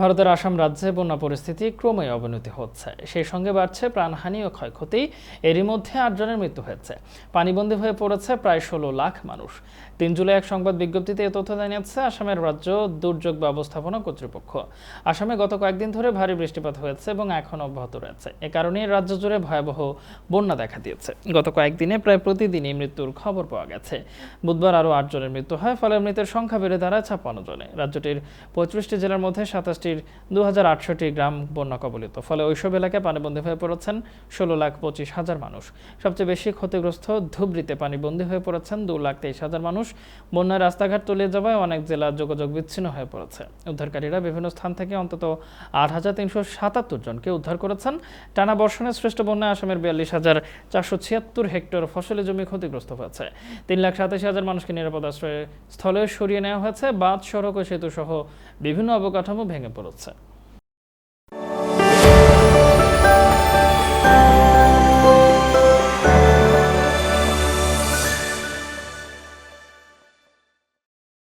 ভারতের আসাম রাজ্যে বন্যা পরিস্থিতি ক্রমেই অবনতি হচ্ছে। সেই সঙ্গে বাড়ছে প্রাণহানি ও ক্ষয়ক্ষতি। এরই মধ্যে আটজনের মৃত্যু হয়েছে। পানিবন্দী হয়ে পড়েছে প্রায় ষোলো লাখ মানুষ। তিন জুলাই এক সংবাদ বিজ্ঞপ্তিতে এ তথ্য জানিয়েছে, আসামের রাজ্য দুর্যোগ ব্যবস্থাপনা কর্তৃপক্ষ। আসামে গত কয়েকদিন ধরে ভারী বৃষ্টিপাত হয়েছে এবং এখন অব্যাহত রয়েছে। এ কারণেই রাজ্য জুড়ে ভয়াবহ বন্যা দেখা দিয়েছে। গত কয়েকদিনে প্রায় প্রতিদিনই মৃত্যুর খবর পাওয়া গেছে। বুধবার আরও আটজনের মৃত্যু হয়, ফলে মৃতের সংখ্যা বেড়ে দাঁড়ায় ছাপ্পান্ন জনে। রাজ্যটির পঁয়ত্রিশটি জেলার মধ্যে সাতাশটির দু গ্রাম বন্যা কবলিত। ফলে ওইসব এলাকায় পানিবন্দী হয়ে পড়েছেন ষোলো লাখ পঁচিশ হাজার মানুষ। সবচেয়ে বেশি ক্ষতিগ্রস্ত ধুবড়িতে পানিবন্দী হয়ে পড়েছেন দু লাখ তেইশ হাজার মানুষ। বন্যায় রাস্তাঘাট তলিয়ে যাওয়ায় অনেক জেলা যোগাযোগ বিচ্ছিন্ন হয়ে পড়েছে। উদ্ধারকারীরা বিভিন্ন স্থান থেকে অন্তত আট হাজার তিনশো সাতাত্তর জনকে উদ্ধার করেছেন। টানা বর্ষণের শ্রেষ্ঠ বন্যায় আসামের বিয়াল্লিশ হাজার চারশো ছিয়াত্তর হেক্টর ফসলি জমি ক্ষতিগ্রস্ত হয়েছে। তিন লাখ সাতাশি হাজার মানুষকে নিরাপদ আশ্রয় স্থলে সরিয়ে নেওয়া হয়েছে। বাঁধ, সড়ক ও সেতু সহ বিভিন্ন অবকাঠামো ভেঙে পড়েছে